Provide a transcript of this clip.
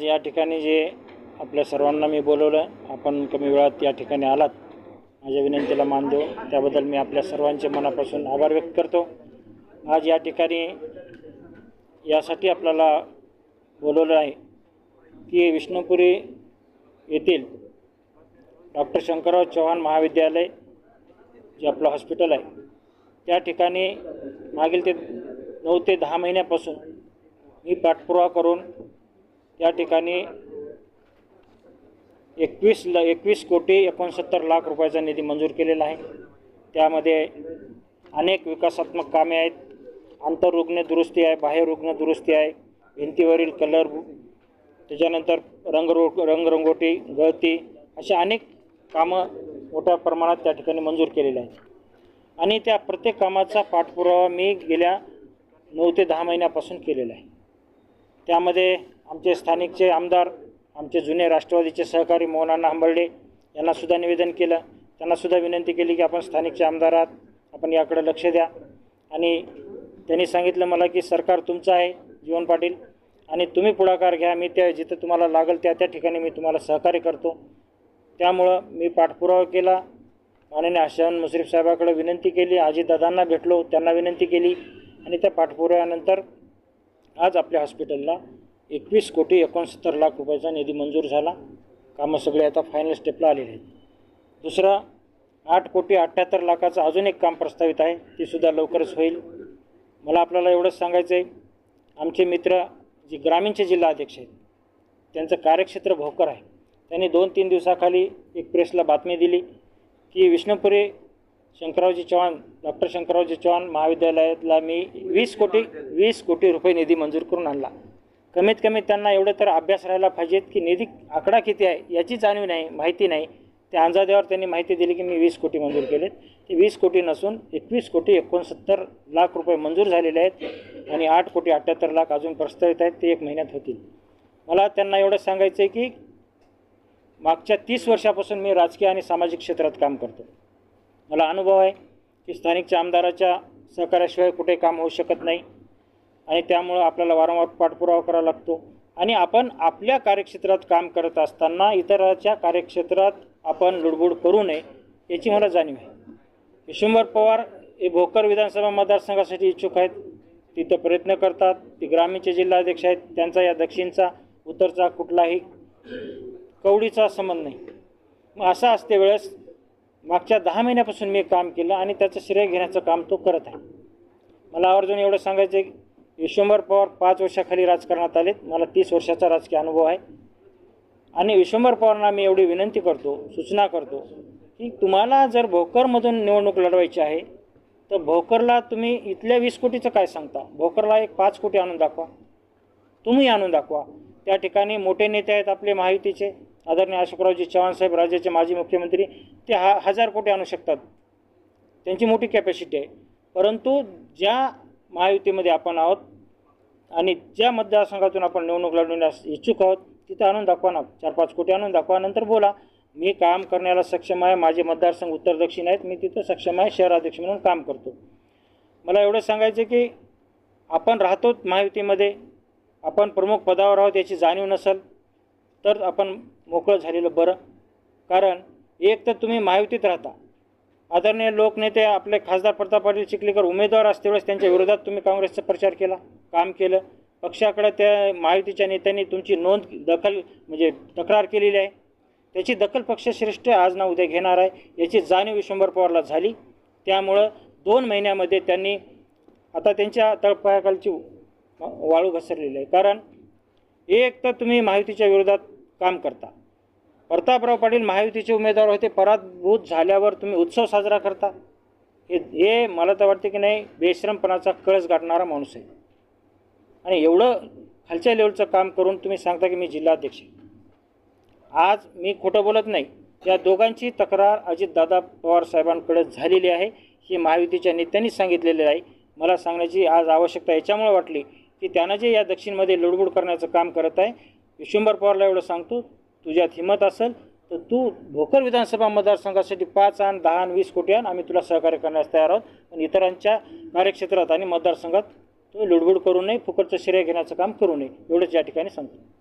आज या ठिकाणी जे आपल्या सर्वांना मी बोलवलं आपण कमी वेळात या ठिकाणी आलात. माझ्या विनंतीला मान देऊ. त्याबद्दल मी आपल्या सर्वांचे मनापासून आभार व्यक्त करतो. आज या ठिकाणी यासाठी आपल्याला बोलवलं आहे की विष्णुपुरी येथील डॉक्टर शंकरराव चव्हाण महाविद्यालय जे आपलं हॉस्पिटल आहे त्या ठिकाणी मागील ते नऊ ते दहा महिन्यापासून मी पाठपुरावा करून त्या ठिकाणी एकवीस ल एकवीस कोटी एकोणसत्तर लाख रुपयाचा निधी मंजूर केलेला आहे. त्यामध्ये अनेक विकासात्मक कामे आहेत. आंतररुग्ण दुरुस्ती आहे बाह्य रुग्ण दुरुस्ती आहे भिंतीवरील कलर त्याच्यानंतर रंगरो रंगरंगोटी गळती अशा अनेक कामं मोठ्या प्रमाणात त्या ठिकाणी मंजूर केलेली आहेत. आणि त्या प्रत्येक कामाचा पाठपुरावा मी गेल्या नऊ ते दहा महिन्यापासून केलेला आहे. त्यामध्ये आमचे स्थानिकचे आमदार आमचे जुने राष्ट्रवादीचे सहकारी मोहनाना हंबर्डे यांनासुद्धा निवेदन केलं. त्यांनासुद्धा विनंती केली की आपण स्थानिकचे आमदार आहात आपण याकडे लक्ष द्या. आणि त्यांनी सांगितलं मला की सरकार तुमचं आहे जीवन पाटील. आणि तुम्ही पुढाकार घ्या मी त्या जिथं तुम्हाला लागेल त्या त्या ठिकाणी मी तुम्हाला सहकार्य करतो. त्यामुळं मी पाठपुरावा केला. माननीय हसन मुश्रीफ साहेबाकडे विनंती केली. अजितदादांना भेटलो त्यांना विनंती केली. आणि त्या पाठपुराव्यानंतर आज आपल्या हॉस्पिटलला एकवीस कोटी एकोणसत्तर लाख रुपयाचा निधी मंजूर झाला. कामं सगळे आता फायनल स्टेपला आलेले आहेत. दुसरं आठ कोटी अठ्ठ्याहत्तर लाखाचं अजून एक काम प्रस्तावित आहे. ते सुद्धा लवकरच होईल. मला आपल्याला एवढंच सांगायचं आहे. आमचे मित्र जे ग्रामीणचे जिल्हाध्यक्ष आहेत त्यांचं कार्यक्षेत्र भोकर आहे. त्यांनी दोन तीन दिवसाखाली एक प्रेसला बातमी दिली की विष्णुपुरी शंकरावजी चव्हाण डॉक्टर शंकरावजी चव्हाण महाविद्यालयातला मी वीस कोटी वीस कोटी रुपये निधी मंजूर करून आणला. कमीत कमी त्यांना एवढं तर अभ्यास राहायला पाहिजेत की निधी आकडा किती आहे याची जाणीव नाही माहिती नाही. त्या अंदाजावर त्यांनी माहिती दिली की मी वीस कोटी मंजूर केलेत. ते वीस कोटी नसून एकवीस कोटी एकोणसत्तर लाख रुपये मंजूर झालेले आहेत आणि आठ कोटी अठ्ठ्याहत्तर लाख अजून प्रस्तावित आहेत ते एक महिन्यात होतील. मला त्यांना एवढं सांगायचं आहे की मागच्या तीस वर्षापासून मी राजकीय आणि सामाजिक क्षेत्रात काम करतो. मला अनुभव आहे की स्थानिकच्या आमदाराच्या सहकार्याशिवाय कुठे काम होऊ शकत नाही. आणि त्यामुळं आपल्याला वारंवार पाठपुरावा करावा लागतो. आणि आपण आपल्या कार्यक्षेत्रात काम करत असताना इतराच्या कार्यक्षेत्रात आपण लुडबुड करू नये याची मला जाणीव आहे. विश्वंभर पवार हे भोकर विधानसभा मतदारसंघासाठी इच्छुक आहेत. तिथं प्रयत्न करतात. ते ग्रामीणचे जिल्हाध्यक्ष आहेत. त्यांचा या दक्षिणचा उत्तरचा कुठलाही कवडीचा संबंध नाही. मग असं असते वेळेस मागच्या दहा महिन्यापासून मी काम केलं आणि त्याचं श्रेय घेण्याचं काम तो करत आहे. मला आवर्जून एवढं सांगायचं आहे की विश्वंभर पवार पाच वर्षाखाली राजकारणात आलेत. मला तीस वर्षाचा राजकीय अनुभव आहे. आणि विश्वंभर पवारांना मी एवढी विनंती करतो सूचना करतो की तुम्हाला जर भोकरमधून निवडणूक लढवायची आहे तर भोकरला तुम्ही इथल्या वीस कोटीचं काय सांगता? भोकरला एक पाच कोटी आणून दाखवा. तुम्ही आणून दाखवा. त्या ठिकाणी मोठे नेते आहेत आपले महायुतीचे. आदरणीय अशोकरावजी चव्हाण साहेब राज्याचे माजी मुख्यमंत्री ते हा हजार कोटी आणू शकतात. त्यांची मोठी कॅपॅसिटी आहे. परंतु ज्या महायुतीमध्ये आपण आहोत आणि ज्या मतदारसंघातून आपण निवडणूक लढवण्यास इच्छुक आहोत तिथं आणून दाखवा ना. चार पाच कोटी आणून दाखवा नंतर बोला. मी काम करण्याला सक्षम आहे माझे मतदारसंघ उत्तर दक्षिण आहेत मी तिथं सक्षम आहे शहराध्यक्ष म्हणून काम करतो. मला एवढं सांगायचं की आपण राहतो महायुतीमध्ये आपण प्रमुख पदावर आहोत याची जाणीव नसेल. तर आपण मोकळं झालेलं बरं. कारण एक तर तुम्ही महायुतीत राहता. आदरणीय लोकनेते आपले खासदार प्रताप पाटील चिखलीकर उमेदवार असते वेळेस त्यांच्या विरोधात तुम्ही काँग्रेसचा प्रचार केला काम केलं. पक्षाकडे त्या महायुतीच्या नेत्यांनी तुमची नोंद दखल म्हणजे तक्रार केलेली आहे. त्याची दखल पक्षश्रेष्ठ आज ना उद्या घेणार आहे. याची जाणीव विश्वंभर पवारला झाली. त्यामुळं दोन महिन्यामध्ये त्यांनी आता त्यांच्या तळपायाखालची वाळू घसरलेली आहे. कारण एक तर तुम्ही महायुतीच्या विरोधात काम करता. प्रतापराव पाटील महायुतीचे उमेदवार होते पराभूत झाल्यावर तुम्ही उत्सव साजरा करता. हे हे मला तर वाटते की नाही बेश्रमपणाचा कळस गाठणारा माणूस आहे. आणि एवढं खालच्या लेवलचं काम करून तुम्ही सांगता की मी जिल्हाध्यक्ष आज मी खोटं बोलत नाही. या दोघांची तक्रार अजितदादा पवार साहेबांकडे झालेली आहे. ही महायुतीच्या नेत्यांनीच सांगितलेली आहे. मला सांगण्याची आज आवश्यकता याच्यामुळे वाटली की त्यांना जे या दक्षिणमध्ये लुडबुड करण्याचं काम करत आहे विश्वंभर पवारला एवढं सांगतो तुझ्यात हिंमत असेल तर तू भोकर विधानसभा मतदारसंघासाठी पाच आण दहा आण वीस कोटी आण आम्ही तुला सहकार्य करण्यास तयार आहोत. पण इतरांच्या कार्यक्षेत्रात आणि मतदारसंघात तुम्ही लुडबुड करू नये फुकटचं श्रेय घेण्याचं काम करू नये एवढंच या ठिकाणी सांगतो.